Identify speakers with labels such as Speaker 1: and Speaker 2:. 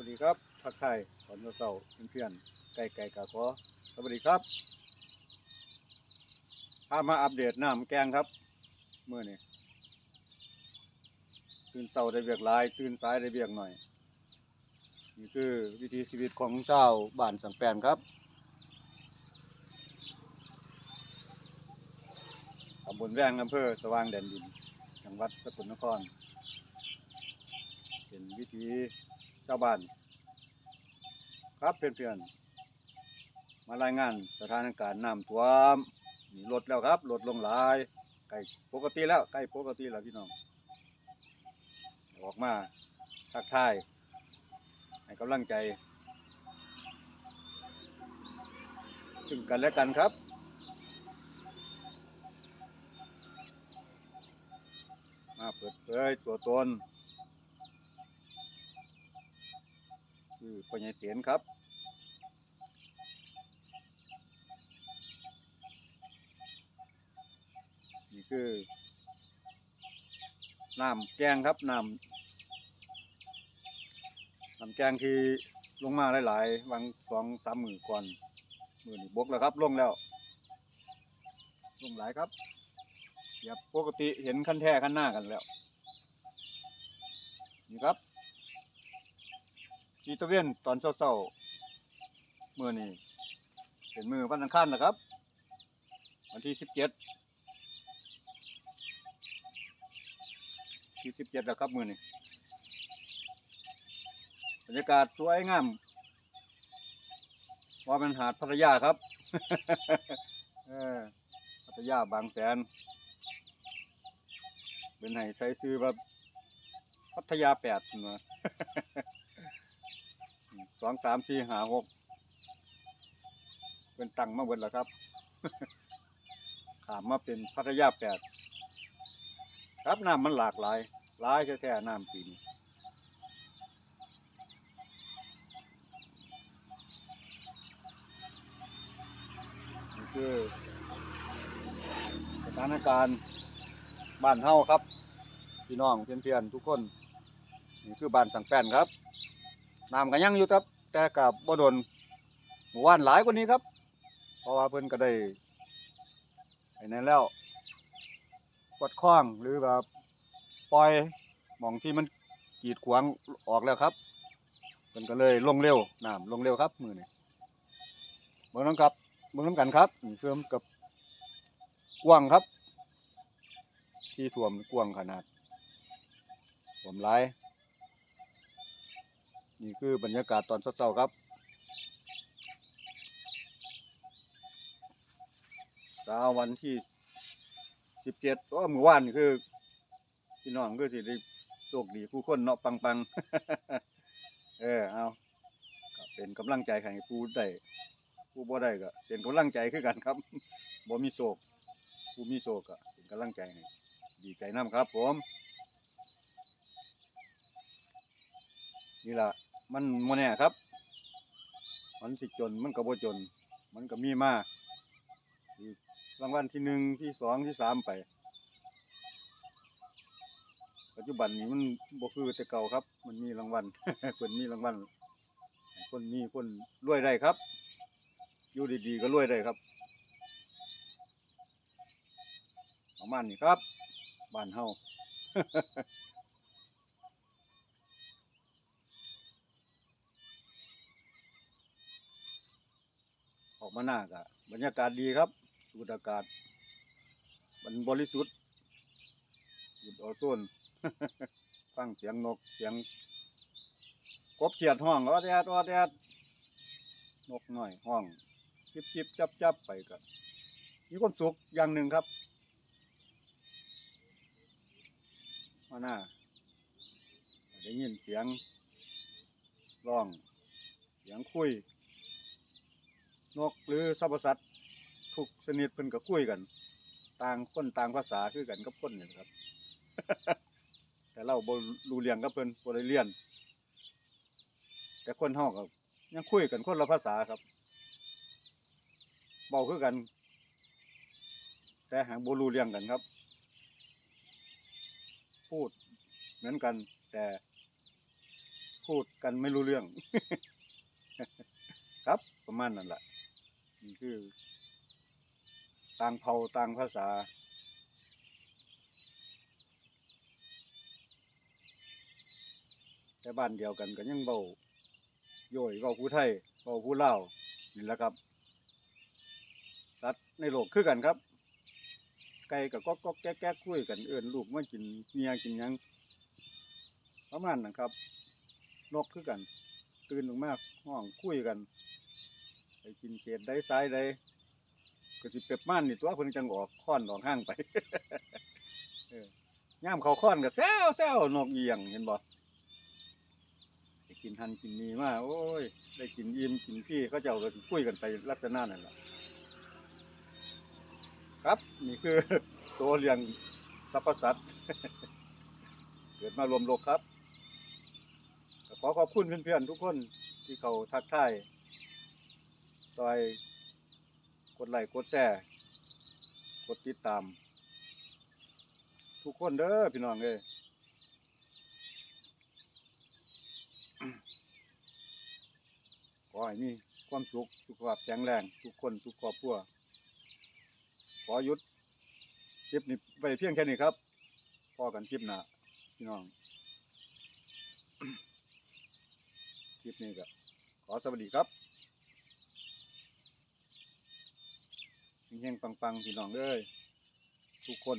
Speaker 1: วัสดีครับทักทายตอนเช้าๆเพื่อนๆไก่ไก่กะขอสวัสดีครับพามาอัปเดตน้ำแกงครับเมื่อนี้ตื่นเช้าได้เบียกลาย ตื่นสายได้เบียกหน่อย นี่คือวิถีชีวิตของเจ้าบ้านสังแปนครับตำบลแวงอำเภอสว่างแดนดิน จังหวัดสกลนคร เป็นวิถี ชาวบ้าน ครับเพื่อนๆมารายงานสถานการณ์น้ำท่วมนี่ลดแล้วครับลดลงหลายใกล้ปกติแล้วใกล้ปกติแล้วพี่น้อง ออกมาทักทายให้กำลังใจ ซึ่งกันและกันครับมาเปิดเผยตัวตน คือปัญญาเสียนครับนี่คือน้ำแกงครับน้ำน้ำแกงที่ลงมาหลายๆวันสองสามหมื่นก่อนมือนี่บกแล้วครับลงแล้วลงหลายครับอย่าปกติเห็นขั้นแท้ขั้นหน้ากันแล้วนี่ครับ ทีตะเวนตอนเศร้าๆมื่อนี้เป็นมือวันอังคารนะครับ วันที่สิบเจ็ดที่สิบเจ็ดแล้วครับมือนี้บรรยากาศสวยงามว่าเป็นหาดพัทยาครับพัทยาบางแสน เป็นไห้ใช้ซื้อแบบพัทยาแปดเนาะ สองสามสี่ห้าหกเป็นตังมาเบิดแล้วครับขามมาเป็นพัทยาแปดครับน้ำมันหลากหลายหลายแท้ๆน้ำปีนี้นี่คือสถานการณ์บ้านเฮาครับ พี่น้องเพื่อนๆทุกคน นี่คือบ้านสังแป้นครับ น้ำก็ยังอยู่ครับ แต่กับบ่โดนหมู่บ้านหลายกว่านี้ครับ เพราะว่าเพิ่นก็ได้ไอ้นั่นแล้วกดคล้องหรือแบบปล่อยหมองที่มันกีดขวางออกแล้วครับเพิ่นก็เลยลงเร็วน้ำลงเร็วครับ มือนี่เบิ่งน้ำครับเบิ่งน้ำกันครับเพิ่อมกับกว้างครับ ที่ท่วมกว้างขนาดท่วมหลาย นี่คือบรรยากาศตอนเช้าๆครับ เช้าวันที่สิบเจ็ดก็มือวานคือพี่น้องก็สิได้โชคดีผู้คนเนาะปังๆ เออเอาเป็นกำลังใจให้ผู้ได้ผู้บ่ได้ก็เป็นกำลังใจคือกันครับบ่มีโศกผู้มีโศกก็เป็นกำลังใจให้ดีใจนํครับผม นี่ล่ะ มันโมแน่ครับ มันสิจนมันก็บ่จน มันก็มีมากรางวัลที่หนึ่งที่สองที่สามไป ปัจจุบันนี้มันบ่คือแต่เก่าครับ มันมีรางวัลคนมีรางวัลคนมีคนรวยได้ครับ อยู่ดีๆก็รวยได้ครับประมาณนี้ครับบ้านเฮา ออกมาหน้ากะบรรยากาศดีครับสูดอากาศ มันบริสุทธิ์สูดออโซนฟังเสียงนกเสียงกบเขียดห้องว่าแดดว่าแดดนกหน่อยห้องจิบจิบจับจับไปก็มีความสุขอย่างหนึ่งครับมาหน้าได้ยินเสียงร้อง เสียงคุย นกหรือสัพสัตว์ทุกชนิดเพิ่นก็คุยกัน ต่างคนต่างภาษาคือกันกับคนนี่แหละครับ แต่เราบ่รู้เรียงกับเพิ่นบ่ได้เรียน แต่คนเฮาก็ยังคุยกันคนละภาษาครับเบาคือกัน แต่หางบ่รู้เรียงกันครับ พูดเหมือนกัน แต่พูดกันไม่รู้เรื่อง ครับประมาณนั้นแหละ นี่คือ ต่างเผ่าต่างภาษา แต่บ้านเดียวกันก็ยังเบาโย่อยเบาผู้ไทยเบาผู้ลาวนี่แหละครับสัตว์ในโลกคือกันครับ ไก่กับก็ก็แก๊กแก๊กคุยกันเอื่นลูกมากินเมียกินยังประมาณนั้นครับนกคือกัน ตื่นออกมากห้องคุยกัน ไปกินเขตใดซ้ายใดก็สิเป็บม่านนี่ตัวเพิ่นจังออกค้อนออกห้างไป เออย่ามเขาค้อนก็แซวแซวนกเอียงเห็นบ่ไปกินหันกินนีมาโอ้ย ได้กินอิ่มกินพี่เขาเจ้าก็คุยกันไปลักษณะนั่นแหละครับนี่คือตัวเลี้ยงสรรพสัตว์เกิดมารวมโลกครับขอขอบคุณเพื่อนๆทุกคนที่เขาทักทาย ซอยกดไลค์กดแชร์กดติดตาม ทุกคนเด้อพี่น้องเอ้ยขอให้มีความสุขสุขภาพแข็งแรงทุกคนทุกครอบครัวขอหยุดคลิปนี้ไปเพียงแค่นี้ครับพอกันคลิปหน้าพี่น้องคลิปนี้ก็ขอสวัสดีครับ แห่งปังๆพี่น้องเอ้ยทุกคน